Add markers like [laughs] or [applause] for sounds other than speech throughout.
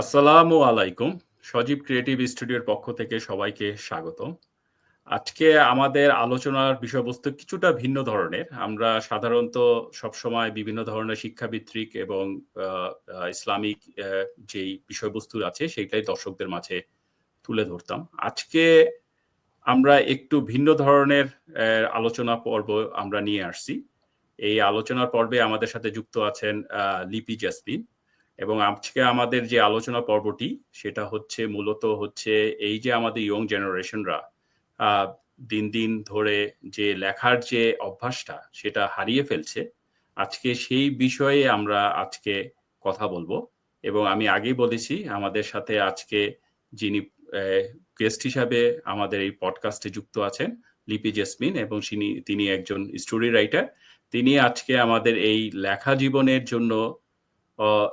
আসসালামু আলাইকুম, সজীব ক্রিয়েটিভ স্টুডিওর পক্ষ থেকে সবাইকে স্বাগত আজকে আমাদের আলোচনার বিষয়বস্তু কিছুটা ভিন্ন ধরনের। আমরা সাধারণত সবসময় বিভিন্ন ধরনের শিক্ষাভিত্তিক এবং ইসলামিক যেই বিষয়বস্তু আছে সেইটাই দর্শকদের মাঝে তুলে ধরতাম। আজকে আমরা একটু ভিন্ন ধরনের আলোচনা পর্ব আমরা নিয়ে আসছি। এই আলোচনার পর্বে আমাদের সাথে যুক্ত আছেন লিপি জাসমিন এবং আজকে আমাদের যে আলোচনা পর্বটি, সেটা হচ্ছে মূলত হচ্ছে এই যে আমাদের ইয়ং জেনারেশনরা দিন দিন ধরে যে লেখার যে অভ্যাসটা, সেটা হারিয়ে ফেলছে। আজকে সেই বিষয়ে আমরা আজকে কথা বলব। এবং আমি আগেই বলেছি, আমাদের সাথে আজকে যিনি গেস্ট হিসাবে আমাদের এই পডকাস্টে যুক্ত আছেন, লিপি জেসমিন এবং তিনি একজন স্টোরি রাইটার তিনি আজকে আমাদের এই লেখা জীবনের জন্য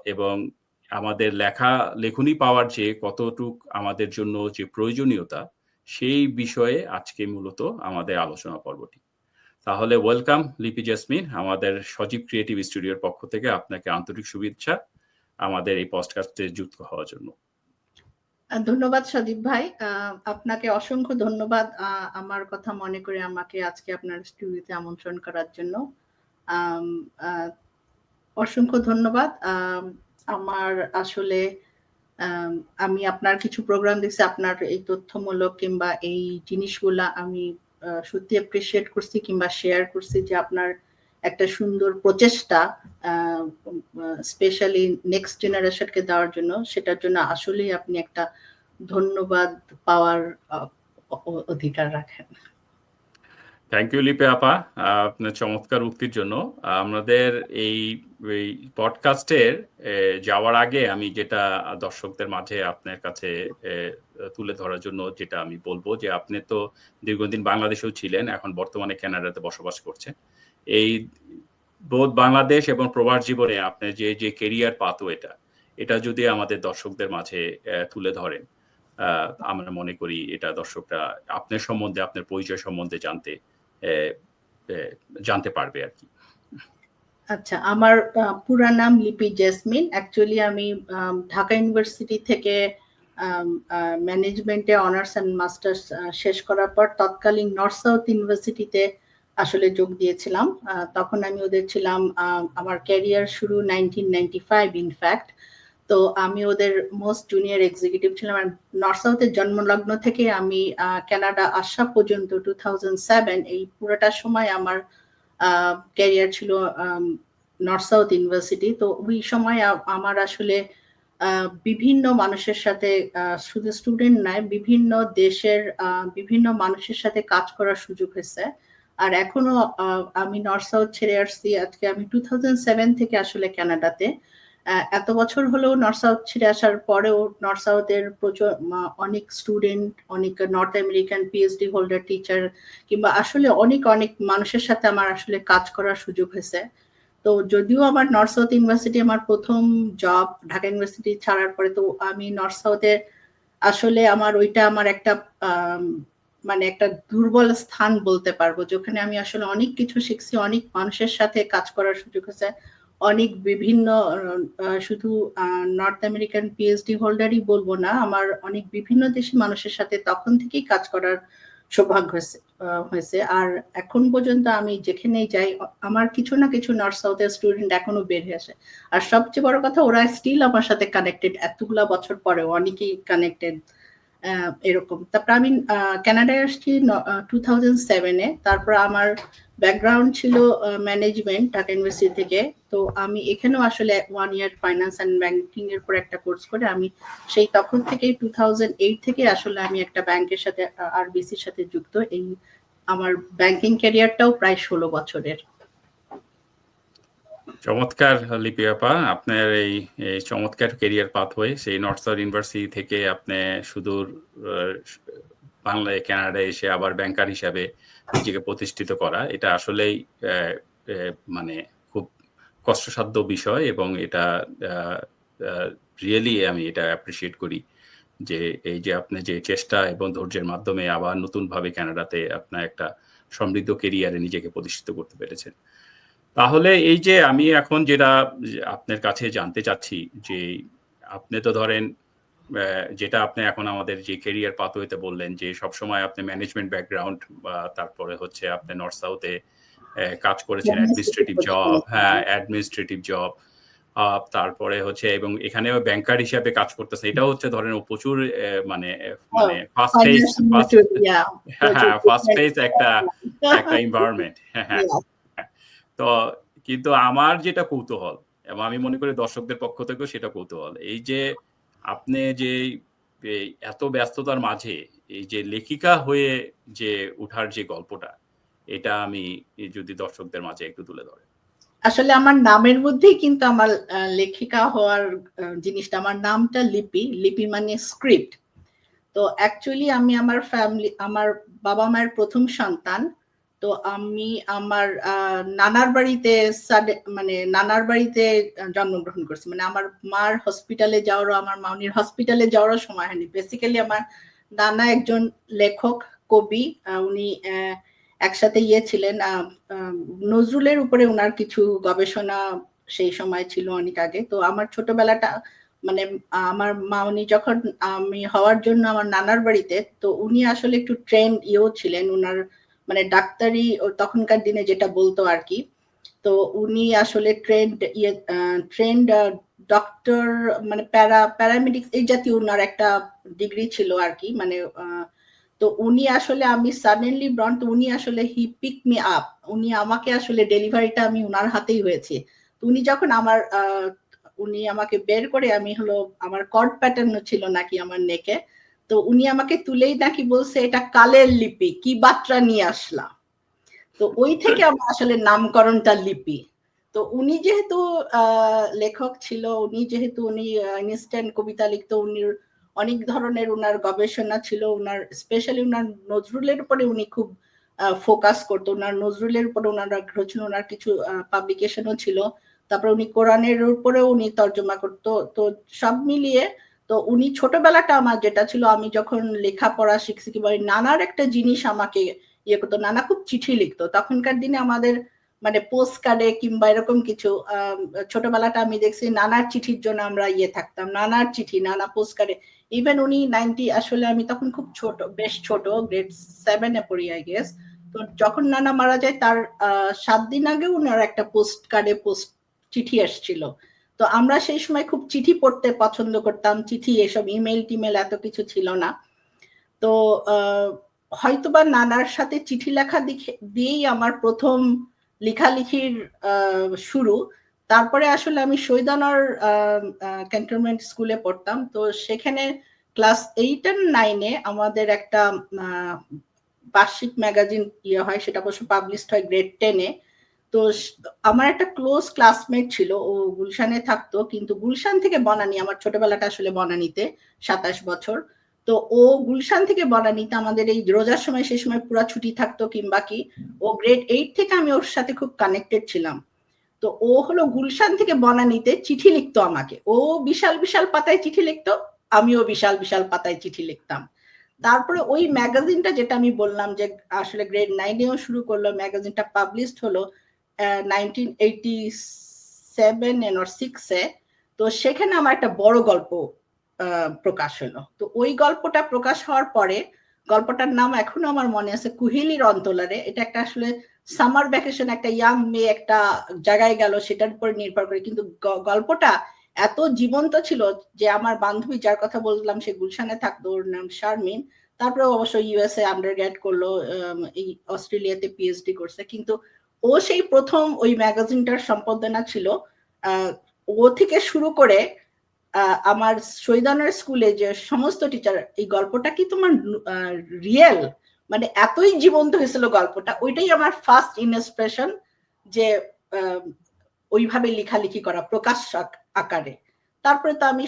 এবং আমাদের লেখা, লেখনী পাওয়ার যে কতটুক আমাদের জন্য যে প্রয়োজনীয়তা, সেই বিষয়ে আজকে মূলত আমাদের আলোচনা পর্বটি। তাহলে ওয়েলকাম লিপি জাসমিন, আমাদের সজীব ক্রিয়েটিভ স্টুডিওর পক্ষ থেকে আপনাকে আন্তরিক শুভেচ্ছা আমাদের এই পডকাস্টে যুক্ত হওয়ার জন্য। ধন্যবাদ সদীপ ভাই। আপনাকে অসংখ্য ধন্যবাদ আমার কথা মনে করে আমাকে আজকে আপনার স্টুডিওতে আমন্ত্রণ করার জন্য। অসংখ্য ধন্যবাদ। আমার আসলে, আমি আপনার কিছু প্রোগ্রাম দেখছি, আপনার এই তথ্যমূলক কিংবা এই জিনিসগুলা আমি সত্যি অ্যাপ্রিসিয়েট করছি কিংবা শেয়ার করছি যে আপনার একটা সুন্দর প্রচেষ্টা স্পেশালি নেক্সট জেনারেশনকে দেওয়ার জন্য। সেটার জন্য আসলেই আপনি একটা ধন্যবাদ পাওয়ার অধিকার রাখেন। থ্যাংক ইউ লিপে আপা আপনার চমৎকার উক্তির জন্য। আমাদের এই পডকাস্টের যাওয়ার আগে আমি যেটা দর্শকদের মাঝে আপনার কাছে তুলে ধরার জন্য যেটা আমি বলব যে, আপনি তো দীর্ঘদিন বাংলাদেশেও ছিলেন, এখন বর্তমানে কানাডাতে বসবাস করছেন। এই বোধ বাংলাদেশ এবং প্রবাস জীবনে আপনার যে যে কেরিয়ার পাতো এটা এটা যদি আমাদের দর্শকদের মাঝে তুলে ধরেন আমরা মনে করি এটা দর্শকরা আপনার সম্বন্ধে, আপনার পরিচয় সম্বন্ধে জানতে জানতে পারবে আর কি। আচ্ছা আমার পুরা নাম লিপি জেসমিন। অ্যাকচুয়ালি আমি ঢাকা ইউনিভার্সিটি থেকে ম্যানেজমেন্টে অনার্স অ্যান্ড মাস্টার্স শেষ করার পর তৎকালীন নর্থ সাউথ ইউনিভার্সিটিতে আসলে যোগ দিয়েছিলাম। তখন আমি ওদের ছিলাম আমার ক্যারিয়ার শুরু নাইনটিন নাইনটি ফাইভ, ইনফ্যাক্ট। তো আমি ওদের মোস্ট জুনিয়র এক্সিকিউটিভ ছিলাম আর নর্থ সাউথের জন্মলগ্ন থেকে আমি কানাডা আসা পর্যন্ত টু থাউজেন্ড সেভেন এই পুরোটা সময় আমার ক্যারিয়ার ছিল নর্থ সাউথ ইউনিভার্সিটি তো ওই সময় আমার আসলে বিভিন্ন মানুষের সাথে শুধু স্টুডেন্ট নয়, বিভিন্ন দেশের বিভিন্ন মানুষের সাথে কাজ করার সুযোগ হয়েছে। আর এখনও আমি নর্থ সাউথ ছেড়ে আসছি। আজকে আমি টু থাউজেন্ড সেভেন থেকে আসলে কানাডাতে এত বছর হলেও নর্থ সাউথ ছেড়ে আসার পরেও নর্থ সাউথের প্রচুর অনেক স্টুডেন্ট অনেক North American PhD holder teacher কিংবা আসলে অনেক অনেক মানুষের সাথে আমার আসলে কাজ করার সুযোগ হয়েছে। তো যদিও আমার নর্থ সাউথ ইউনিভার্সিটি আমার প্রথম জব ঢাকা ইউনিভার্সিটি ছাড়ার পরে, তো আমি নর্থ সাউথের আসলে আমার ওইটা আমার একটা মানে একটা দুর্বল স্থান বলতে পারব, যেখানে আমি আসলে অনেক কিছু শিখছি, অনেক মানুষের সাথে কাজ করার সুযোগ হয়েছে। অনেক বিভিন্ন শুধু নর্থ আমেরিকান পিএইচডি হোল্ডারই বলব না, আমার অনেক বিভিন্ন দেশি মানুষের সাথে তখন থেকেই কাজ করার সৌভাগ্য হয়েছে আর এখন পর্যন্ত আমি যেখানেই যাই, আমার কিছু না কিছু নর্থ সাউথের স্টুডেন্ট এখনও বের হয়ে আসে। আর সবচেয়ে বড় কথা, ওরা স্টিল আমার সাথে কানেক্টেড এতগুলা বছর পরে, অনেকেই কানেক্টেড এরকম। তারপর আমি কানাডায় আসছি টু থাউজেন্ড সেভেনে তারপর আমার ব্যাকগ্রাউন্ড ছিল ম্যানেজমেন্ট ঢাকা ইউনিভার্সিটি থেকে। তো আমি এখানেও আসলে one year finance and banking এর পর একটা কোর্স করে আমি সেই তখন থেকে টু থাউজেন্ড এইট থেকে আসলে আমি একটা ব্যাংকের সাথে আরবিসির সাথে যুক্ত। এই আমার ব্যাংকিং ক্যারিয়ারটাও প্রায় ষোলো বছরের। চমৎকার লিপি আপা, আপনার এই চমৎকার কেরিয়ার পাথওয়ে সেই নর্থ সাউথ ইউনিভার্সিটি থেকে আপনি সুদূর বাংলায় কানাডায় এসে আবার ব্যাংকার হিসাবে নিজেকে প্রতিষ্ঠিত করা, এটা আসলেই মানে খুব কষ্টসাধ্য বিষয় এবং এটা রিয়েলি আমি এটা অ্যাপ্রিসিয়েট করি যে এই যে আপনি যে চেষ্টা এবং ধৈর্যের মাধ্যমে আবার নতুনভাবে কানাডাতে আপনার একটা সমৃদ্ধ কেরিয়ারে নিজেকে প্রতিষ্ঠিত করতে পেরেছেন। তাহলে এই যে আমি এখন যেটা আপনার কাছে জানতে চাচ্ছি যে আপনি তো ধরেন যেটা আপনি এখন আমাদের যে কেরিয়ার পাথওয়েতে বললেন যে সবসময় আপনি ম্যানেজমেন্ট ব্যাকগ্রাউন্ড বা তারপরে হচ্ছে আপনি নর্থ সাউথে কাজ করেছেন অ্যাডমিনিস্ট্রেটিভ জব হ্যাঁ অ্যাডমিনিস্ট্রেটিভ জব তারপরে হচ্ছে এবং এখানেও ব্যাংকার হিসাবে কাজ করতেছে। এটা হচ্ছে ধরেন প্রচুর মানে মানে ফাস্ট পেস maturity, yeah. [laughs] হ্যাঁ ফাস্ট পেস একটা একটা এনভায়রনমেন্ট হ্যাঁ হ্যাঁ। তো কিন্তু আমার যেটা কৌতূহল এবং আমি মনে করি দর্শকদের পক্ষ থেকেও সেটা কৌতূহল এই যে আপনি যে এত ব্যস্ততার মাঝে এই যে লেখিকা হয়ে যে উঠার যে গল্পটা, এটা আমি যদি দর্শকদের মাঝে একটু তুলে ধরে আসলে আমার নামের মধ্যেই কিন্তু আমার লেখিকা হওয়ার জিনিসটা, আমার নামটা লিপি লিপি মানে স্ক্রিপ্ট তো অ্যাকচুয়ালি আমি আমার ফ্যামিলি আমার বাবা মায়ের প্রথম সন্তান তো আমি আমার নানার বাড়িতে মানে নানার বাড়িতে জন্মগ্রহণ করছি। মানে আমার মার হসপিটালে যাওয়ারও, আমার মাউনির হসপিটালে যাওয়ারও সময় হয়নি। বেসিক্যালি আমার নানা একজন লেখক, কবি উনি একসাথে ইয়ে ছিলেন। নজরুলের উপরে ওনার কিছু গবেষণা সেই সময় ছিল অনেক আগে। তো আমার ছোটবেলাটা মানে আমার মা, উনি যখন আমি হওয়ার জন্য আমার নানার বাড়িতে, তো উনি আসলে একটু ট্রেন ইয়েও ছিলেন। ওনার মানে ডাক্তারি তখনকার দিনে যেটা বলতো আর কি, তো উনি আসলে ট্রেন্ড ইয়ে ট্রেন্ড ডক্টর মানে প্যারা প্যারামেডিক্স এই জাতীয় ওনার একটা ডিগ্রি ছিল আর কি মানে তো উনি আসলে আমি সাডেনলি ব্রন তো উনি আসলে হি পিক মি আপ উনি আমাকে আসলে ডেলিভারিটা আমি ওনার হাতেই হয়েছে। তো উনি যখন আমার উনি আমাকে বের করে, আমি হলো, আমার কর্ড প্যাটার্ন ছিল নাকি আমার নেকে তো উনি আমাকে তুলেই নাকি বলছে, এটা কালের লিপি, কি বার্তা নিয়ে আসলাম? তো ওই থেকে আমার আসলে নামকরণটা লিপি। তো উনি যেহেতু লেখক ছিল, উনি যেহেতু উনি ইনস্ট্যান্ট কবিতা লিখতো উনি অনেক ধরনের উনার গবেষণা ছিল, উনার, স্পেশালি উনার নজরুলের উপরে উনি খুব ফোকাস করতো, উনার নজরুলের উপরে উনার আগ্রহ ছিল, উনার কিছু পাবলিকেশনও ছিল। তারপরে উনি কোরআনের উপরেও উনি তর্জমা করতো, তো সব মিলিয়ে তো উনি ছোটবেলাটা আমার যেটা ছিল, আমি যখন লেখাপড়া শিখছি ওই নানার একটা জিনিস আমাকে ইয়ে করতো, নানা খুব চিঠি লিখতো। তখনকার দিনে আমাদের মানে পোস্ট কার্ডে কিংবা এরকম কিছু ছোটবেলাটা আমি দেখছি নানার চিঠির জন্য আমরা ইয়ে থাকতাম, নানার চিঠি, নানা পোস্ট কার্ডে ইভেন উনি নাইনটি আসলে আমি তখন খুব ছোট, বেশ ছোট গ্রেড সেভেনে পড়ি আই গেস তো যখন নানা মারা যায়, তার সাত দিন আগে উনার একটা পোস্ট কার্ডে পোস্ট চিঠি এসেছিল। তো আমরা সেই সময় খুব চিঠি পড়তে পছন্দ করতাম, চিঠি এসব ইমেল টিমেল এত কিছু ছিল না। তো হয়তোবা নানার সাথে চিঠি লেখা দিকে দিয়েই আমার প্রথম লেখালেখির শুরু। তারপরে আসলে আমি সৈদানার ক্যান্টনমেন্ট স্কুলে পড়তাম। তো সেখানে ক্লাস এইট অ্যান্ড নাইনে আমাদের একটা বার্ষিক ম্যাগাজিন ইয়ে হয়, সেটা অবশ্য পাবলিশড হয় গ্রেড টেনে তো আমার একটা ক্লোজ ক্লাসমেট ছিল, ও গুলশানে থাকতো, কিন্তু গুলশান থেকে বনানি, আমার ছোটবেলাটা আসলে বনানিতে, সাতাশ বছর। তো ও গুলশান থেকে বনানিতে আমাদের এই রোজার সময়, সেই সময় পুরা ছুটি থাকতো কিংবা কি, ও গ্রেড এইট থেকে আমি ওর সাথে খুব কানেক্টেড ছিলাম। তো ও হলো গুলশান থেকে বনানিতে চিঠি লিখতো আমাকে। ও বিশাল বিশাল পাতায় চিঠি লিখতো, আমিও বিশাল বিশাল পাতায় চিঠি লিখতাম। তারপরে ওই ম্যাগাজিনটা যেটা আমি বললাম যে আসলে গ্রেড নাইনেও শুরু করল ম্যাগাজিনটা পাবলিশড হলো নাইনটিন এইটি সেভেন অর সিক্সে তো সেখানে আমার একটা বড় গল্প প্রকাশ হলো। তো ওই গল্পটা প্রকাশ হওয়ার পরে গল্পটার নাম এখনও আমার মনে আছে কুহিলির অন্তলারে। এটা একটা আসলে সামার ভ্যাকেশন একটা ইয়াং মেয়ে একটা জায়গায় গেল সেটার উপর নির্ভর করে। কিন্তু গল্পটা এত জীবন্ত ছিল যে আমার বান্ধবী যার কথা বললাম সে গুলশানে থাকতো ওর নাম শারমিন। তারপরে অবশ্য ইউএসএ আন্ডার করল আম, এই অস্ট্রেলিয়াতে পিএইচডি করছে। কিন্তু ও সেই প্রথম ওই ম্যাগাজিনটার সম্পাদনা ছিল। ও থেকে শুরু করে আমার সৈদানের স্কুলে যে সমস্ত টিচার এই গল্পটা কি তোমার রিয়েল মানে এতই জীবন্ত হয়েছিল গল্পটা। ওইটাই আমার ফার্স্ট ইনস্পিরেশন যে ওইভাবে লেখালেখি করা, প্রকাশ আকারে। তারপরে তো আমি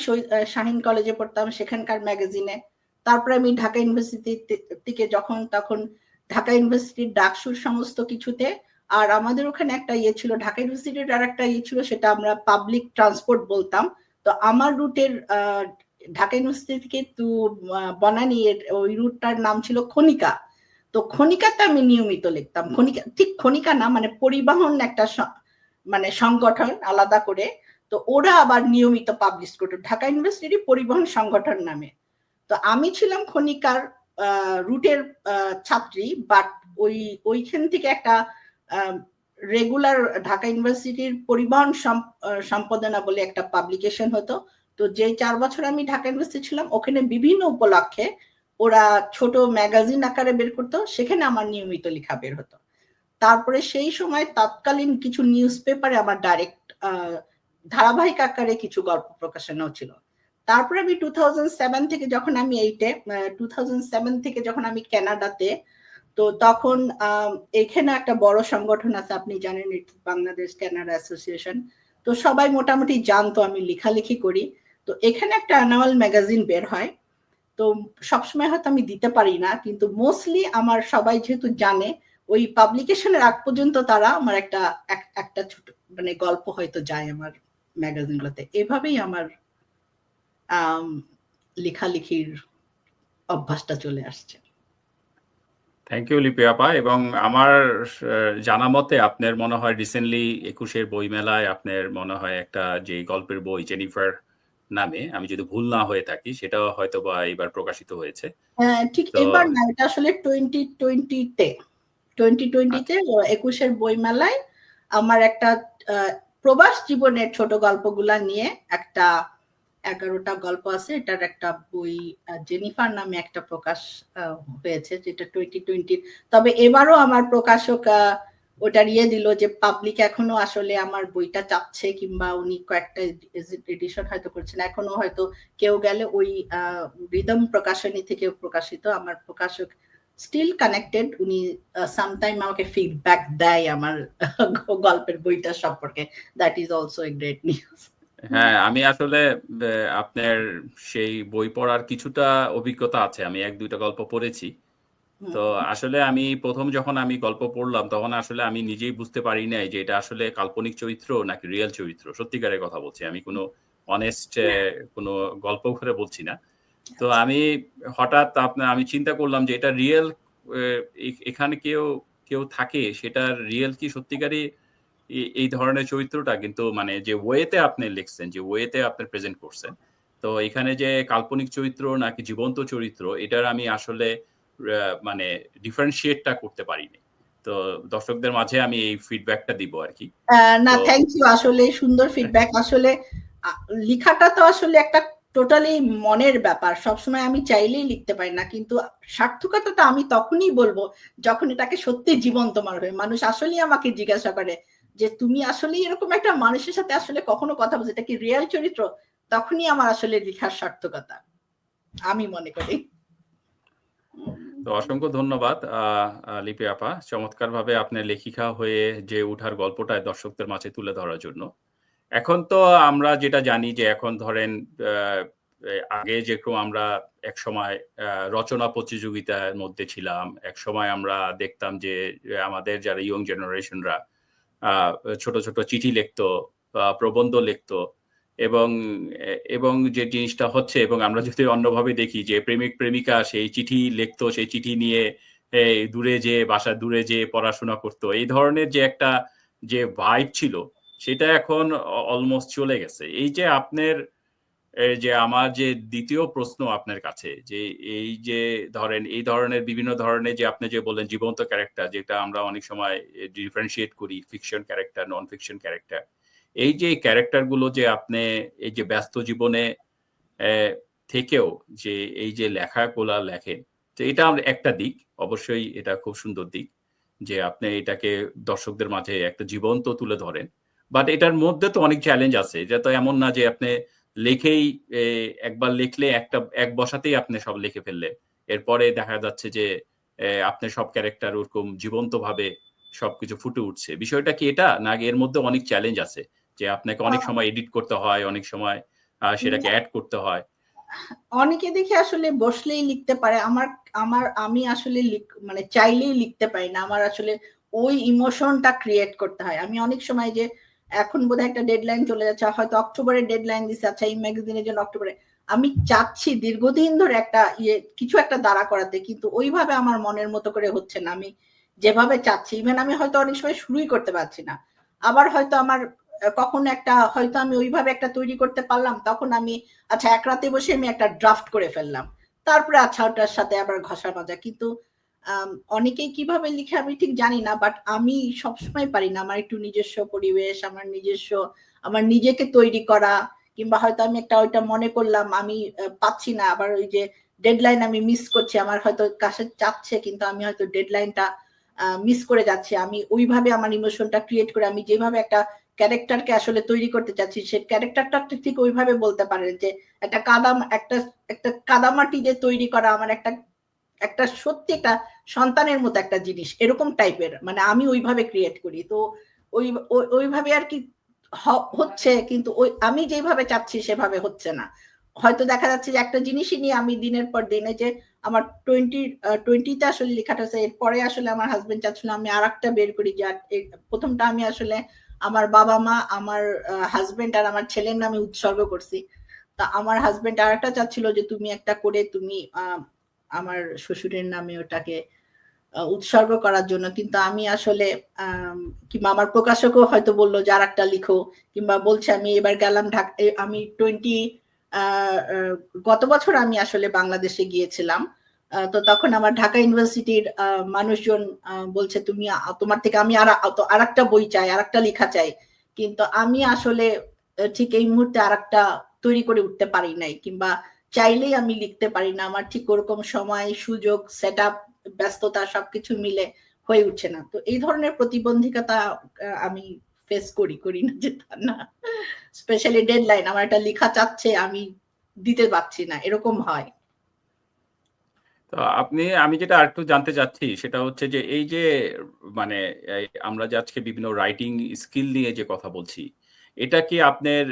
শাহিন কলেজে পড়তাম, সেখানকার ম্যাগাজিনে। তারপরে আমি ঢাকা ইউনিভার্সিটি থেকে যখন, তখন ঢাকা ইউনিভার্সিটির ডাকসুর সমস্ত কিছুতে আর আমাদের ওখানে একটা ইয়ে ছিল ঢাকা ইউনিভার্সিটির আর একটা ইয়ে ছিল সেটা আমরা পাবলিক ট্রান্সপোর্ট বলতাম। তো আমার রুটের ঢাকা ইউনিভার্সিটি থেকে তো আহ, বনানী ওই রুটটার নাম ছিল খনিকা। তো খনিকাতে আমি নিয়মিত লিখতাম। খনিকা ঠিক খনিকা না মানে পরিবহন একটা মানে সংগঠন আলাদা করে। তো ওরা আবার নিয়মিত পাবলিশ করতো ঢাকা ইউনিভার্সিটি পরিবহন সংগঠন নামে। তো আমি ছিলাম খনিকার রুটের ছাত্রী বাট ওই ওইখান থেকে একটা রেগুলার ঢাকা ইউনিভার্সিটির পরিবহন সম্পাদনা বলে একটা পাবলিকেশন হতো। তো যে চার বছর আমি ঢাকা ইউনিভার্সিটি ছিলাম, ওখানে বিভিন্ন উপলক্ষে ওরা ছোট ম্যাগাজিন আকারে বের করতো, সেখানে আমার নিয়মিত লেখা বের হতো। তারপরে সেই সময় তৎকালীন কিছু নিউজ পেপারে আমার ডাইরেক্ট ধারাবাহিক আকারে কিছু গল্প প্রকাশনাও ছিল। তারপরে আমি টু থাউজেন্ড সেভেন থেকে যখন আমি এইটে টু থাউজেন্ড সেভেন থেকে যখন আমি কানাডাতে তো তখন এখানে একটা বড় সংগঠন আছে, আপনি জানেন বাংলাদেশ কানাডা অ্যাসোসিয়েশন। তো সবাই মোটামুটি জানতো, আমি লেখালেখি করি। তো এখানে একটা অ্যানুয়াল ম্যাগাজিন বের হয়। তো সবসময় হয়তো আমি দিতে পারি না, কিন্তু মোস্টলি আমার সবাই যেহেতু জানে, ওই পাবলিকেশনের আগ পর্যন্ত তারা আমার একটা একটা ছোট মানে গল্প হয়তো যায় আমার ম্যাগাজিনগুলোতে। এভাবেই আমার লেখালেখির অভ্যাসটা চলে আসছে। থ্যাংক ইউ লিপি আপা এবং আমার জানা মতে আপনার মনে হয় রিসেন্টলি একুশের বই মেলায় আপনার মনে হয় একটা যে গল্পের বই জেনিফার নামে আমি যদি ভুল না হয়ে থাকি সেটাও হয়তো বা এবার প্রকাশিত হয়েছে। হ্যাঁ ঠিক এবার না এটা আসলে টোয়েন্টি টোয়েন্টিতে টোয়েন্টি টোয়েন্টিতে একুশের বই মেলায় আমার একটা প্রবাস জীবনের ছোট গল্পগুলা নিয়ে একটা এগারোটা গল্প আছে, এটার একটা বই জেনিফার নামে একটা প্রকাশ হয়েছে যেটা টোয়েন্টি টোয়েন্টি তবে এবারও আমার প্রকাশক ওটা ইয়ে দিল যে পাবলিক এখনও আসলে আমার বইটা চাচ্ছে কিংবা উনি কয়েকটা এডিশন হয়তো করছেন। এখনও হয়তো কেউ গেলে ওই রিদম প্রকাশনী থেকে প্রকাশিত আমার প্রকাশক স্টিল কানেক্টেড উনি সামটাইম আমাকে ফিডব্যাক দেয় আমার, গল্পের বইটা সম্পর্কে। That is also a great news হ্যাঁ আমি আসলে আপনার সেই বই পড়ার কিছুটা অভিজ্ঞতা আছে। আমি এক দুইটা গল্প পড়েছি। তো আসলে আমি প্রথম যখন আমি গল্প পড়লাম তখন আসলে আমি নিজেই বুঝতে পারি নাই যে এটা আসলে কাল্পনিক চরিত্র নাকি রিয়েল চরিত্র। সত্যিকারের কথা বলছি আমি কোনো অনেস্ট কোনো গল্প করে বলছি না। তো আমি হঠাৎ আপনার আমি চিন্তা করলাম যে এটা রিয়েল এখানে কেউ কেউ থাকে সেটা রিয়েল কি সত্যিকারই এই ধরনের চরিত্রটা কিন্তু মানে যে ওয়েতে আপনি লিখছেন যে ওয়েতে আপনি প্রেজেন্ট করছেন তো এখানে যে কাল্পনিক চরিত্র নাকি জীবন্ত চরিত্র এটার আমি আসলে মানে ডিফারেন্সিয়েটটা করতে পারিনি। তো দর্শকদের মাঝে আমি এই ফিডব্যাকটা দিব আর কি। না থ্যাংক ইউ আসলে সুন্দর ফিডব্যাক আসলে লেখাটা তো আসলে একটা টোটালি মনের ব্যাপার। সবসময় আমি চাইলেই লিখতে পারি না কিন্তু সার্থকতাটা আমি তখনই বলব যখন এটাকে সত্যি জীবন্ত মারবে মানুষ আসলেই আমাকে জিজ্ঞাসা করে যে তুমি আসলে এরকম একটা মানুষের সাথে আসলে কখনো কথা বলছো, এটা কি রিয়েল চরিত্র? তখনই আমার আসলে লেখার সার্থকতা, আমি মনে করি। তো অসংখ্য ধন্যবাদ লিপি আপা। চমৎকার ভাবে আপনার লেখিকা হয়ে যে উঠার গল্পটায় দর্শকদের মাঝে তুলে ধরার জন্য। এখন তো আমরা যেটা জানি যে এখন ধরেন আগে যেরকম আমরা এক সময় রচনা প্রতিযোগিতার মধ্যে ছিলাম, এক সময় আমরা দেখতাম যে, আমাদের যারা ইয়ং জেনারেশনরা ছোট ছোট চিঠি লিখতো প্রবন্ধ লিখতো। এবং এবং যে জিনিসটা হচ্ছে, এবং আমরা যদি অন্যভাবে দেখি যে প্রেমিক, প্রেমিকা সেই চিঠি লিখতো, সেই চিঠি নিয়ে দূরে যে বাসা দূরে যে পড়াশোনা করতো, এই ধরনের যে একটা যে ভাইব ছিল, সেটা এখন অলমোস্ট চলে গেছে। এই যে আপনার যে আমার যে দ্বিতীয় প্রশ্ন আপনার কাছে, যে এই যে ধরেন, এই ধরনের বিভিন্ন ধরনের যে আপনি যে বলেন জীবন্ত ক্যারেক্টার যেটা আমরা অনেক সময় ডিফারেন্সিয়েট করি fiction character non fiction character এই যে ক্যারেক্টারগুলো যে আপনি এই যে ব্যস্ত জীবনে থেকেও যে এই যে লেখাগুলা লেখেন, তো এটা একটা দিক, অবশ্যই এটা খুব সুন্দর দিক, যে আপনি এটাকে দর্শকদের মাঝে একটা জীবন্ত তুলে ধরেন বাট এটার মধ্যে তো অনেক চ্যালেঞ্জ আছে, এটা তো এমন না যে আপনি লেখেই একবার লিখলে একটা এক বসাতেই আপনি সব লিখে ফেললেন। এরপরে দেখা যাচ্ছে যে আপনি সব ক্যারেক্টার ওরকম জীবন্ত ভাবে সবকিছু ফুটে উঠছে। বিষয়টা কি এটা? না এর মধ্যে অনেক চ্যালেঞ্জ আছে যে আপনাকে অনেক সময় এডিট করতে হয় অনেক সময় সেটাকে অ্যাড করতে হয়। অনেকে দেখে আসলে বসলেই লিখতে পারে। আমার আমার আমি আসলে মানে চাইলেই লিখতে পারি না। আমার আসলে ওই ইমোশনটা ক্রিয়েট করতে হয়। আমি অনেক সময় যে এখন বোধহয় একটা ডেডলাইন চলে যাচ্ছে হয়তো অক্টোবরে ডেডলাইন দিচ্ছে আচ্ছা এই ম্যাগাজিনের জন্য অক্টোবরে। আমি চাচ্ছি দীর্ঘদিন ধরে একটা ইয়ে কিছু একটা দাঁড়া করাতে, কিন্তু ওইভাবে আমার মনের মতো করে হচ্ছে না। আমি যেভাবে চাচ্ছি ইভেন আমি হয়তো অনেক সময় শুরুই করতে পারছি না। আবার হয়তো আমার কখন একটা, হয়তো আমি ওইভাবে একটা তৈরি করতে পারলাম, তখন আমি আচ্ছা এক রাতে বসে আমি একটা ড্রাফট করে ফেললাম। তারপরে আচ্ছা ওটার সাথে আবার ঘষা মাজা কিন্তু অনেকেই কীভাবে লিখে আমি ঠিক জানি না বাট আমি সবসময় পারি না আমার একটু নিজস্ব পরিবেশ, আমার নিজস্ব, আমার নিজেকে তৈরি করা, কিংবা হয়তো আমি একটা ওইটা মনে করলাম, আমি পাচ্ছি না, আবার ওই যে ডেডলাইন আমি মিস করছি, আমার হয়তো কাছে চাচ্ছে, কিন্তু আমি হয়তো ডেডলাইনটা মিস করে যাচ্ছি। আমি ওইভাবে আমার ইমোশনটা ক্রিয়েট করে আমি যেভাবে একটা ক্যারেক্টারকে আসলে তৈরি করতে চাচ্ছি, সে ক্যারেক্টারটা ঠিক ওইভাবে বলতে পারে যে, একটা কাদাম, একটা একটা কাদামাটি যে তৈরি করা, আমার একটা একটা সত্যি একটা সন্তানের মতো একটা জিনিস, এরকম টাইপের মানে আমি ওইভাবে ক্রিয়েট করি। তো ওই ওইভাবে আর কি হচ্ছে, কিন্তু ওই, আমি যেভাবে চাচ্ছি সেভাবে হচ্ছে না। হয়তো দেখা যাচ্ছে যে একটা জিনিসই নিয়ে আমি দিনের পর দিনে যে আমার টোয়েন্টি টোয়েন্টিতে আসলে লেখাটা আছে, এরপরে আসলে আমার হাজবেন্ড চাচ্ছিল আমি আর একটা বের করি যে প্রথমটা আমি আসলে আমার বাবা মা, আমার হাজবেন্ড আর আমার ছেলের নামে উৎসর্গ করছি। তা আমার হাজবেন্ড আর একটা চাচ্ছিল যে তুমি একটা করে তুমি আমার শ্বশুরের নামে ওটাকে উৎসর্গ করার জন্য। কিন্তু আমি আসলে কিংবা আমার প্রকাশকও হয়তো বলল যে আর একটা লিখো। কিংবা বলছে, আমি এবার গেলাম ঢাকা আমি টোয়েন্টি গত বছর আমি আসলে বাংলাদেশে গিয়েছিলাম। তো তখন আমার ঢাকা ইউনিভার্সিটির মানুষজন বলছে, তুমি তোমার থেকে আমি আর একটা বই চাই আর একটা লেখা চাই। কিন্তু আমি আসলে ঠিক এই মুহূর্তে আর একটা তৈরি করে উঠতে পারি নাই। কিংবা চাইলেই আমি লিখতে পারি না। আমার ঠিক ওরকম সময়, সুযোগ সেট আপ ব্যস্ততা সবকিছু মিলে হয়ে উঠছে না। তো এই ধরনের প্রতিবন্ধকতা আমি ফেস করি করি না যে না। স্পেশালি ডেডলাইন আমার একটা লেখা চাচ্ছে, আমি দিতে পারছি না। এরকম হয়। তো আপনি, আমি যেটা আরেকটু জানতে চাচ্ছি, সেটা হচ্ছে যে এই যে মানে আমরা যে আজকে বিভিন্ন রাইটিং স্কিল নিয়ে যে কথা বলছি এটা কি আপনার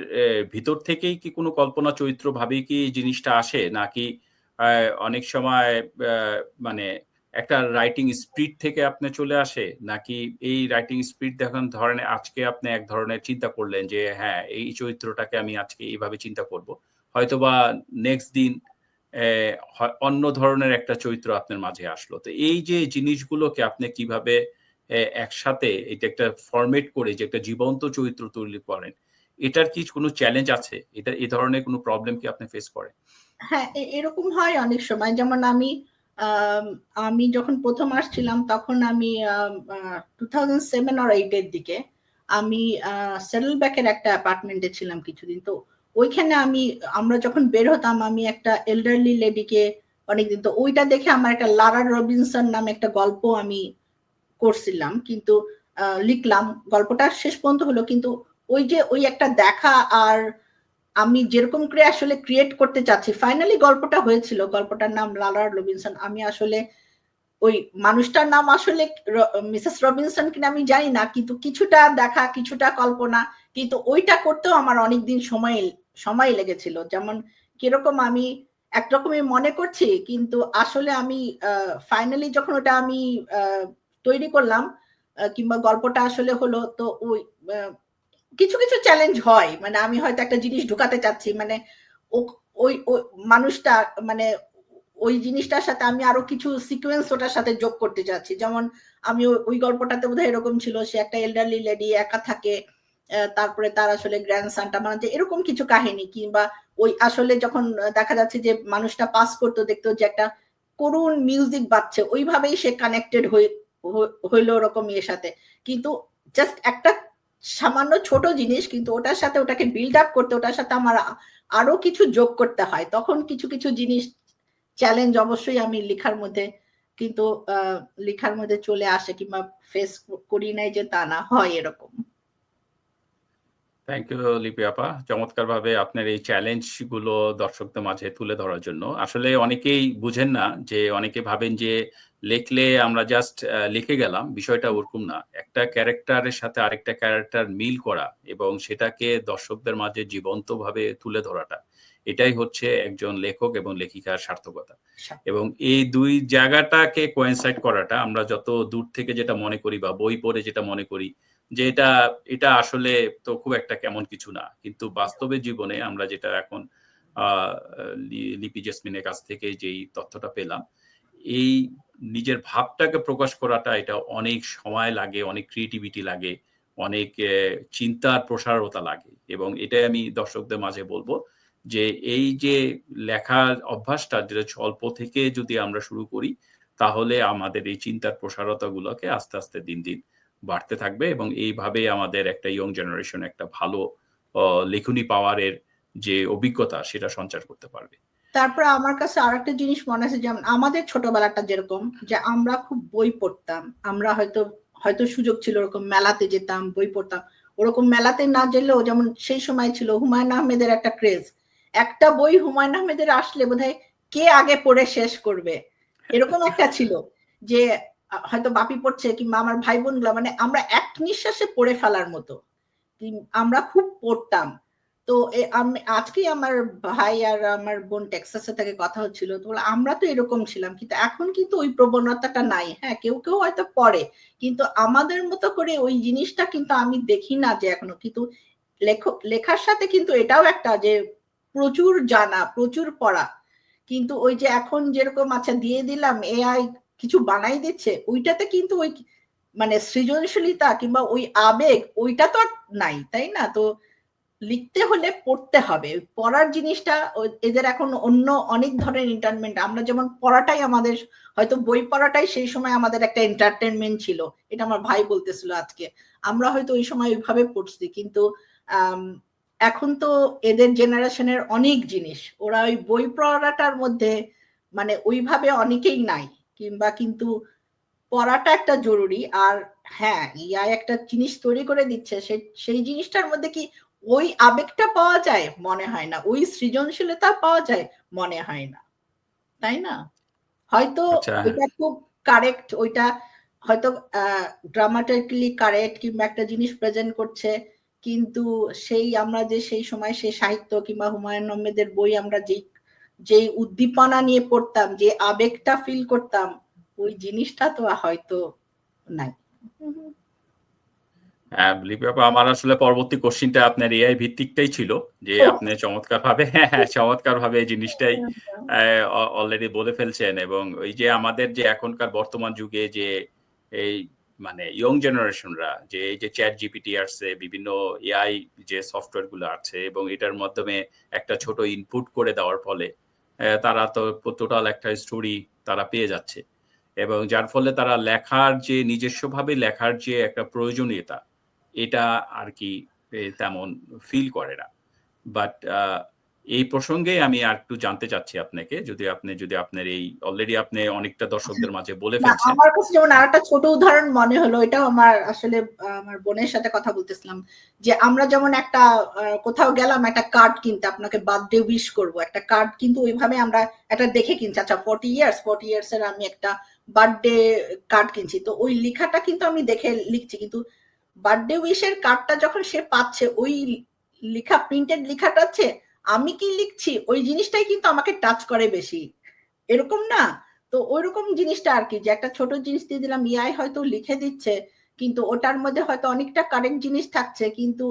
ভিতর থেকেই কি কোনো কল্পনা চরিত্র ভাবেই কি জিনিসটা আসে? নাকি অনেক সময় মানে একটা রাইটিং স্পিড থেকে আপনি চলে আসে? নাকি এই রাইটিং স্পিড দেখেন, ধরেন আজকে আপনি এক ধরনের চিন্তা করলেন যে হ্যাঁ এই চরিত্রটাকে আমি আজকে এইভাবে চিন্তা করব। হয়তোবা নেক্সট দিন অন্য ধরনের একটা চরিত্র আপনার মাঝে আসলো। তো এই যে জিনিসগুলোকে আপনি কীভাবে একসাথে এটা একটা ফরমেট করে যে একটা জীবন্ত চরিত্র তৈরি করেন, এটার কি কোনো চ্যালেঞ্জ আছে? এটা এই ধরনের কোনো প্রবলেম কি আপনি ফেস করেন? হ্যাঁ এরকম হয় অনেক সময়। যেমন আমি আমি যখন প্রথম আসছিলাম তখন আমি টু থাউজেন্ড সেভেন আর এইটের দিকে আমি সেটেল ব্যাকের একটা অ্যাপার্টমেন্টে ছিলাম কিছুদিন। তো ওইখানে আমি, আমরা যখন বের হতাম আমি একটা এল্ডারলি লেডিকে অনেকদিন, তো ওইটা দেখে আমার একটা লারা রবিনসন নামে একটা গল্প আমি করছিলাম, কিন্তু লিখলাম, গল্পটা শেষ পর্যন্ত হলো, কিন্তু ওই যে, ওই একটা দেখা আর আমি যেরকম করে আসলে ক্রিয়েট করতে চাচ্ছি ফাইনালি গল্পটা হয়েছিল, গল্পটার নাম লালার রবিনসন। আমি আসলে ওই মানুষটার নাম আসলে মিসেস রবিনসন কিনা আমি জানি না, কিন্তু কিছুটা দেখা, কিছুটা কল্পনা, কিন্তু ওইটা করতেও আমার অনেক দিন সময় সময় লেগেছিল। যেমন কীরকম আমি একরকমই মনে করছি, কিন্তু আসলে আমি ফাইনালি যখন ওটা আমি তৈরি করলাম কিংবা গল্পটা আসলে হলো তো ওই কিছু কিছু চ্যালেঞ্জ হয়। মানে আমি হয়তো একটা জিনিস ঢুকাতে চাচ্ছি মানে ওই ওই মানুষটা মানে ওই জিনিসটার সাথে আমি আরও কিছু সিকোয়েন্স ওটার সাথে যোগ করতে চাচ্ছি। যেমন আমি ওই গল্পটাতে বোধহয় এরকম ছিল, সে একটা এল্ডারলি লেডি একা থাকে তারপরে তার আসলে গ্র্যান্ড সানটা মানে এরকম কিছু কাহিনী। কিংবা ওই আসলে যখন দেখা যাচ্ছে যে মানুষটা পাস করতো, দেখতো যে একটা করুণ মিউজিক বাজছে, ওইভাবেই সে কানেক্টেড হইল ওরকম ইয়ের সাথে। কিন্তু জাস্ট একটা সামান্য ছোট জিনিস, কিন্তু ওটার সাথে ওটাকে বিল্ড আপ করতে, ওটার সাথে আমার আরও কিছু যোগ করতে হয়। তখন কিছু কিছু জিনিস চ্যালেঞ্জ অবশ্যই আমি লেখার মধ্যে, কিন্তু লেখার মধ্যে চলে আসে কিংবা ফেস করি নাই যে তা না, হয় এরকম। থ্যাংক ইউ লিপি আপা। চমৎকার ভাবে আপনার এই চ্যালেঞ্জগুলো দর্শকদের মাঝে তুলে ধরার জন্য। আসলে অনেকেই বুঝেন না যে অনেকে ভাবেন যে লেখলে আমরা জাস্ট লিখে গেলাম বিষয়টা ওরকম না। একটা ক্যারেক্টারের সাথে আরেকটা ক্যারেক্টার মিল করা এবং সেটাকে দর্শকদের মাঝে জীবন্তভাবে তুলে ধরাটা এটাই হচ্ছে একজন লেখক এবং লেখিকার সার্থকতা। এবং এই দুই জায়গাটাকে কোয়েনসাইড করাটা আমরা যত দূর থেকে যেটা মনে করি বা বই পড়ে যেটা মনে করি যে এটা এটা আসলে তো খুব একটা কেমন কিছু না। কিন্তু বাস্তবে জীবনে আমরা যেটা এখন লিপি জেসমিনের কাছ থেকে যেই তথ্যটা পেলাম, এই নিজের ভাবটাকে প্রকাশ করাটা এটা অনেক সময় লাগে, অনেক ক্রিয়েটিভিটি লাগে, অনেক চিন্তার প্রসারতা লাগে। এবং এটাই আমি দর্শকদের মাঝে বলব যে এই যে লেখার অভ্যাসটা, যেটা অল্প থেকে যদি আমরা শুরু করি, তাহলে আমাদের এই চিন্তার প্রসারতাগুলোকে আস্তে আস্তে দিন দিন বাড়তে থাকবে এবং এইভাবে আমাদের একটা ইয়ং জেনারেশন একটা ভালো লেখনী পাওয়ারের যে অভিজ্ঞতা সেটা সঞ্চার করতে পারবে। তারপর আমার কাছে আরেকটা জিনিস মনে আছে, যেমন আমাদের ছোটবেলাটা যেরকম, যে আমরা খুব বই পড়তাম, আমরা হয়তো হয়তো সুযোগ ছিল ওরকম মেলাতে যেতাম, বই পড়তাম, ওরকম মেলাতে না গেলেও যেমন সেই সময় ছিল হুমায়ুন আহমেদের একটা ক্রেজ একটা বই হুমায়ুন আহমেদের আসলে বোধহয় কে আগে পড়ে শেষ করবে? এরকম একটা ছিল, যে হয়তো বাপি পড়ছে কিংবা আমার ভাই বোনগুলা মানে আমরা এক নিঃশ্বাসে পড়ে ফেলার মতো। আমরা খুব পড়তাম। তো আমি আজকে আমার ভাই আর আমার বোন টেক্সাসে থেকে কথা হচ্ছিল, তো আমরা তো এরকম ছিলাম, কিন্তু এখন কিন্তু ওই প্রবণতাটা নাই। হ্যাঁ কেউ কেউ হয়তো পড়ে, কিন্তু আমাদের মতো করে ওই জিনিসটা কিন্তু আমি দেখি না যে এখনও। কিন্তু লেখার সাথে কিন্তু এটাও একটা যে প্রচুর জানা, প্রচুর পড়া। কিন্তু ওই যে এখন যেরকম আচ্ছা দিয়ে দিলাম এআই কিছু বানাই দিচ্ছে, ওইটাতে কিন্তু ওই মানে সৃজনশীলতা কিংবা ওই আবেগ, ওইটা তো আর নাই, তাই না? তো লিখতে হলে পড়তে হবে। পড়ার জিনিসটা এদের এখন অন্য অনেক ধরনের এন্টারটেনমেন্ট আমরা যেমন পড়াটাই আমাদের, হয়তো বই পড়াটাই সেই সময় আমাদের একটা এন্টারটেনমেন্ট ছিল, এটা আমার ভাই বলতেছিল আজকে। আমরা হয়তো ওই সময় ওইভাবে পড়ছি, কিন্তু এখন তো এদের জেনারেশনের অনেক জিনিস। ওরা ওই বই পড়াটার মধ্যে মানে ওইভাবে অনেকেই নাই। কিংবা কিন্তু পড়াটা একটা জরুরি। আর হ্যাঁ ইয়া একটা জিনিস তৈরি করে দিচ্ছে সেই জিনিসটার মধ্যে কি ওই আবেগটা পাওয়া যায়? মনে হয় না। ওই সৃজনশীলতা পাওয়া যায়? মনে হয় না। তাই না? হয়তো আচ্ছা। এটা খুব কারেক্ট ওইটা হয়তো ড্রামাটিকলি কারেক্ট কিংবা একটা জিনিস প্রেজেন্ট করছে। কিন্তু সেই আমরা যে সেই সময় সেই সাহিত্য কিংবা হুমায়ুন আহমেদের বই আমরা যেই যেই উদ্দীপনা নিয়ে পড়তাম যে আবেগটা ফিল করতাম ওই জিনিসটা তো হয়তো নাই। হ্যাঁ লিপিয়াপা আমার আসলে পরবর্তী কোশ্চিনটা আপনার এআই ভিত্তিকটাই ছিল যে আপনি চমৎকার ভাবে হ্যাঁ চমৎকার ভাবে এই জিনিসটাই অলরেডি বলে ফেলছেন এবং ওই যে আমাদের যে এখনকার বর্তমান যুগে যে এই মানে ইয়ং জেনারেশনরা যে এই যে চ্যাট জিপিটি আসছে বিভিন্ন এআই যে সফটওয়্যারগুলো আছে এবং এটার মাধ্যমে একটা ছোট ইনপুট করে দেওয়ার ফলে তারা তো টোটাল একটা স্টোরি তারা পেয়ে যাচ্ছে। এবং যার ফলে তারা লেখার যে নিজস্বভাবে লেখার যে একটা প্রয়োজনীয়তা, এটা আর কি তেমন ফিল করে না। বাট এই প্রসঙ্গে আমি আর একটু জানতে চাচ্ছি আপনাকে। যদি আপনি যদি আপনার এই অলরেডি আপনি অনেকটা দর্শকদের মাঝে বলে ফেলছেন। আমার কাছে যেমন আরেকটা ছোট উদাহরণ মনে হলো এটাও আমার আসলে আমার বোনের সাথে কথা বলতেছিলাম। যে আমরা যেমন একটা কোথাও গেলাম একটা কার্ড কিনতে আপনাকে বার্থডে উইশ করব। একটা কার্ড কিন্তু ওইভাবে আমরা একটা দেখে কিনছি আচ্ছা ফর্টি ইয়ার্স ফর্টি ইয়ার্স এর আমি একটা বার্থডে কার্ড কিনছি। তো ওই লেখাটা কিন্তু আমি দেখে লিখছি কিন্তু বার্থডে উইশের কার্ডটা যখন সে পাচ্ছে ওই লেখা প্রিন্টেড লেখাটা আছে আমি কি লিখছি? ওই জিনিসটাই কিন্তু আমাকে টাচ করে বেশি। এরকম না? তো ওই রকম জিনিসটা আর কি, যে একটা ছোট জিনিস দিয়ে দিলাম ইয়াই হয়তো লিখে দিচ্ছে, কিন্তু ওটার মধ্যে হয়তো অনেকটা কারেক্ট জিনিস থাকছে, কিন্তু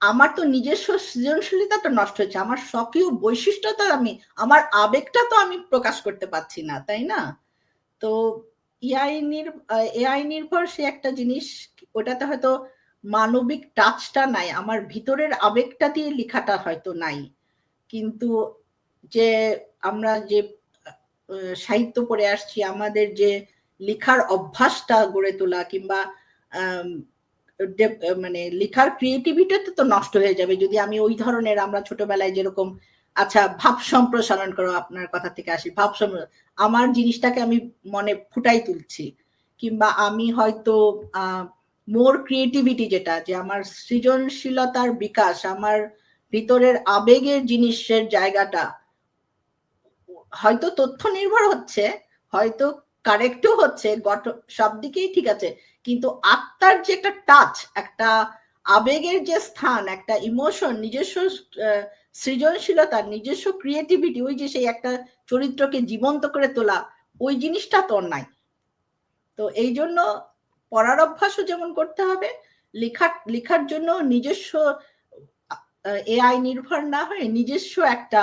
আমার তো নিজস্ব সৃজনশীলতা তো নষ্ট হচ্ছে। আমার স্বকীয় বৈশিষ্ট্যটা আমি, আমার আবেগটা তো আমি প্রকাশ করতে পারছি না, তাই না? তো এআই নির, এআই নির্ভর সে একটা জিনিস, ওটাতে হয়তো মানবিক টাচটা নাই। আমার ভিতরের আবেগটা দিয়ে লেখাটা হয়তো নাই। কিন্তু যে আমরা যে সাহিত্য পড়ে আসছি, আমাদের যে লেখার অভ্যাসটা গড়ে তোলা কিংবা মানে লেখার ক্রিয়েটিভিটি তো নষ্ট হয়ে যাবে। যদি আমি ওই ধরনের আমরা ছোটবেলায় যেরকম আচ্ছা ভাব সম্প্রসারণ করো, আপনার কথা থেকে আসি। ভাব আমার জিনিসটাকে আমি মনে ফুটাই তুলছি। কিংবা আমি হয়তো মোর ক্রিয়েটিভিটি যেটা, যে আমার সৃজনশীলতার বিকাশ, আমার ভিতরের আবেগের জিনিসের জায়গাটা, হয়তো তথ্য নির্ভর হচ্ছে, হয়তো কারেক্টও হচ্ছে, গঠ, সব দিকেই ঠিক আছে, কিন্তু আত্মার যে একটা টাচ একটা আবেগের যে স্থান, একটা ইমোশন নিজস্ব সৃজনশীলতা, নিজস্ব ক্রিয়েটিভিটি ওই যে সেই একটা চরিত্রকে জীবন্ত করে তোলা, ওই জিনিসটা তো নাই। তো এই জন্য পড়ার অভ্যাসও যেমন করতে হবে লেখার লেখার জন্য নিজস্ব এআই নির্ভর না হয়ে নিজস্ব একটা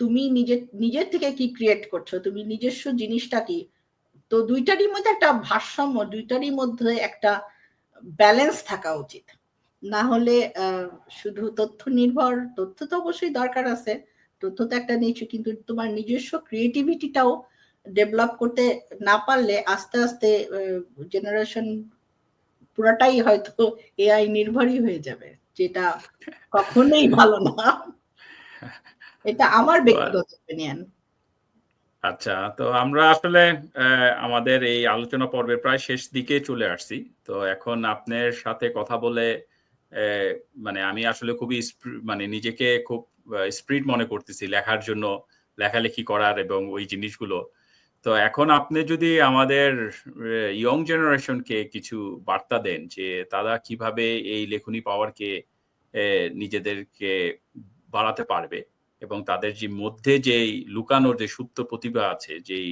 তুমি নিজের নিজের থেকে কি ক্রিয়েট করছ, তুমি নিজস্ব জিনিসটা কি? তো দুইটারই মধ্যে একটা ভারসাম্য, দুইটারই মধ্যে একটা ব্যালেন্স থাকা উচিত। না হলে শুধু তথ্য নির্ভর, তথ্য তো অবশ্যই দরকার আছে, তথ্য তো একটা নিচু, কিন্তু তোমার নিজস্ব ক্রিয়েটিভিটিটাও ডেভেলপ করতে না পারলে আস্তে আস্তে জেনারেশন পুরাটাই হয়তো এআই নির্ভরই হয়ে যাবে যেটা কখনোই ভালো না। এটা আমার [laughs] ব্যক্তিগত ওপিনিয়ন আচ্ছা তো আমরা আসলে আমাদের এই আলোচনা পর্বের প্রায় শেষ দিকে চলে আসছি। তো এখন আপনার সাথে কথা বলে মানে আমি আসলে খুবই মানে নিজেকে খুব স্পিড মনে করতেছি লেখার জন্য লেখালেখি করার এবং ওই জিনিসগুলো। তো এখন আপনি যদি আমাদের ইয়ং জেনারেশনকে কিছু বার্তা দেন যে তারা কীভাবে এই লেখনী পাওয়ারকে নিজেদেরকে বাড়াতে পারবে এবং তাদের যে মধ্যে যেই লুকানোর যে সুপ্ত প্রতিভা আছে যেই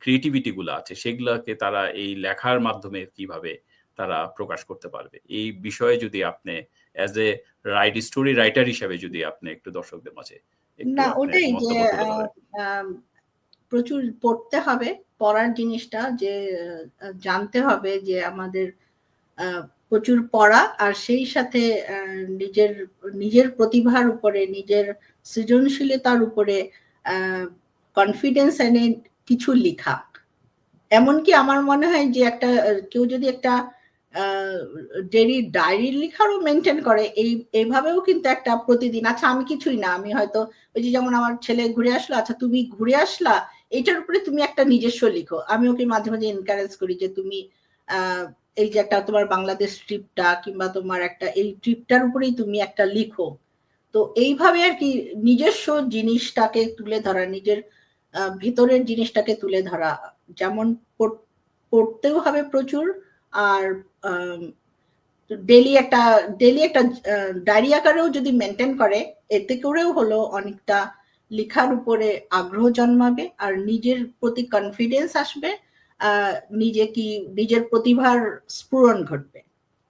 ক্রিয়েটিভিটি গুলো আছে সেগুলোকে তারা এই লেখার মাধ্যমে কীভাবে তারা প্রকাশ করতে পারবে? এই বিষয়ে যদি আপনি as a write story writer হিসেবে যদি আপনি একটু দর্শকদের মাঝে না ওটাই যে প্রচুর পড়তে হবে, পড়ার জিনিসটা যে জানতে হবে যে আমাদের প্রচুর পড়া আর সেই সাথে নিজের নিজের প্রতিভার উপরে, নিজের সৃজনশীলতার উপরে কনফিডেন্স এনে কিছু লেখা। এমনকি আমার মনে হয় যে একটা, কেউ যদি একটা ডেরি ডায়েরি লেখারও মেনটেন করে, এই এইভাবেও কিন্তু একটা প্রতিদিন আচ্ছা আমি কিছুই না, আমি হয়তো ওই যে যেমন আমার ছেলে ঘুরে আসলো আচ্ছা তুমি ঘুরে আসলা এইটার উপরে তুমি একটা নিজস্ব লিখো। আমি ওকে মাঝে মাঝে এনকারেজ করি যে তুমি এই যে একটা তোমার বাংলাদেশ ট্রিপটা কিংবা তোমার একটা এই ট্রিপটার উপরেই তুমি একটা লিখো। তো এইভাবে আর কি নিজস্ব জিনিসটাকে তুলে ধরা, নিজের ভিতরের জিনিসটাকে তুলে ধরা। যেমন পড়তেও হবে প্রচুর আর ডেলি একটা ডেলি একটা ডায়েরি আকারেও যদি মেনটেন করে, এতে করেও হলো অনেকটা লেখার উপরে আগ্রহ জন্মাবে আর নিজের প্রতি কনফিডেন্স আসবে নিজে কি নিজের প্রতিভার স্ফুরণ ঘটবে,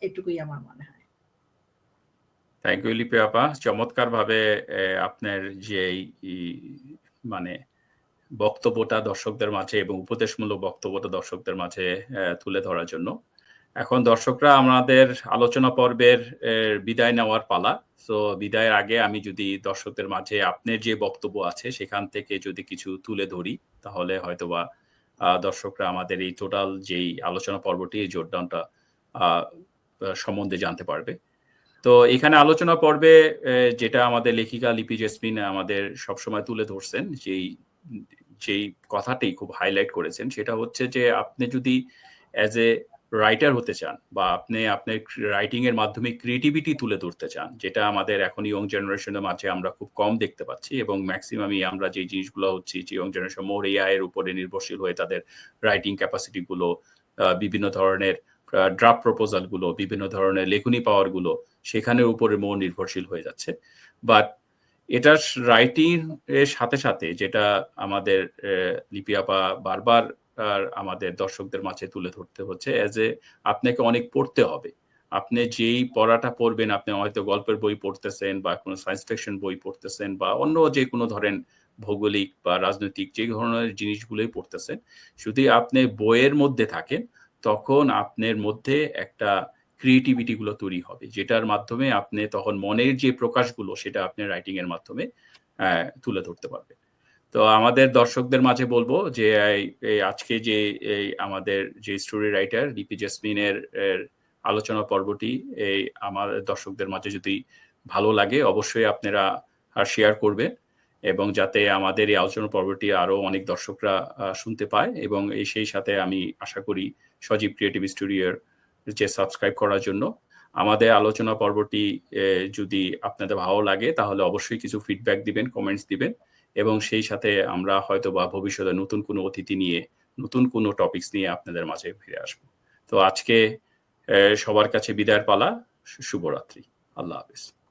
এটুকুই আমার মনে হয়। থ্যাংক ইউ লিপি আপা। চমৎকার ভাবে আপনার যে মানে বক্তব্যটা দর্শকদের মাঝে এবং উপদেশমূলক বক্তব্যটা দর্শকদের মাঝে তুলে ধরার জন্য। এখন দর্শকরা আমাদের আলোচনা পর্বের বিদায় নেওয়ার পালা। তো বিদায়ের আগে আমি যদি দর্শকদের মাঝে আপনার যে বক্তব্য আছে সেখান থেকে যদি কিছু তুলে ধরি তাহলে হয়তোবা দর্শকরা আমাদের এই টোটাল যেই আলোচনা পর্বটি এই জোরডাউনটা আহ, সম্বন্ধে জানতে পারবে। তো এখানে আলোচনা পর্বে যেটা আমাদের লেখিকা লিপি জেসমিন আমাদের সবসময় তুলে ধরছেন যেই যেই কথাটি খুব হাইলাইট করেছেন সেটা হচ্ছে যে আপনি যদি অ্যাজ এ রাইটার হতে চান বা আপনি আপনার রাইটিং এর মাধ্যমে ক্রিয়েটিভিটি তুলে ধরতে চান, যেটা আমাদের এখন ইয়ং জেনারেশনের মাঝে আমরা খুব কম দেখতে পাচ্ছি এবং ম্যাক্সিমামই আমরা যে জিনিসগুলো হচ্ছে যে ইয়ং জেনারেশন মোর এআই এর উপরে নির্ভরশীল হয়ে তাদের রাইটিং ক্যাপাসিটি গুলো বিভিন্ন ধরনের ড্রাফট প্রপোজালগুলো, বিভিন্ন ধরনের লেখনী পাওয়ারগুলো সেখানের উপরে মোর নির্ভরশীল হয়ে যাচ্ছে। বাট এটার রাইটিং এর সাথে সাথে যেটা আমাদের লিপিয়াপা বারবার আমাদের দর্শকদের মাঝে তুলে ধরতে হচ্ছে এজ এ আপনাকে অনেক পড়তে হবে। আপনি যেই পড়াটা পড়বেন, আপনি হয়তো গল্পের বই পড়তেছেন বা কোনো সায়েন্স ফিকশন বই পড়তেছেন বা অন্য যে কোনো ধরেন ভৌগোলিক বা রাজনৈতিক যে ধরনের জিনিসগুলোই পড়তেছেন, যদি আপনি বইয়ের মধ্যে থাকেন, তখন আপনার মধ্যে একটা ক্রিয়েটিভিটি গুলো তৈরি হবে, যেটার মাধ্যমে আপনি তখন মনের যে প্রকাশগুলো, সেটা আপনি রাইটিং এর মাধ্যমে তুলে ধরতে পারবেন। তো আমাদের দর্শকদের মাঝে বলব যে আজকে যে, এই আমাদের যে স্টোরি রাইটার লিপি জেসমিনের আলোচনা পর্বটি, এই আমাদের দর্শকদের মাঝে যদি ভালো লাগে অবশ্যই আপনারা শেয়ার করবেন এবং যাতে আমাদের এই আলোচনা পর্বটি আরও অনেক দর্শকরা শুনতে পায় এবং এই সেই সাথে আমি আশা করি সজীব ক্রিয়েটিভ স্টুডিওর যে সাবস্ক্রাইব করার জন্য আমাদের আলোচনা পর্বটি যদি আপনাদের ভালো লাগে তাহলে অবশ্যই কিছু ফিডব্যাক দিবেন কমেন্টস দিবেন। এবং সেই সাথে আমরা হয়তো বা ভবিষ্যতে নতুন কোনো অতিথি নিয়ে, নতুন কোনো টপিকস নিয়ে আপনাদের মাঝে ফিরে আসব। তো আজকে সবার কাছে বিদায়ের পালা। শুভরাত্রি। আল্লাহ হাফিজ।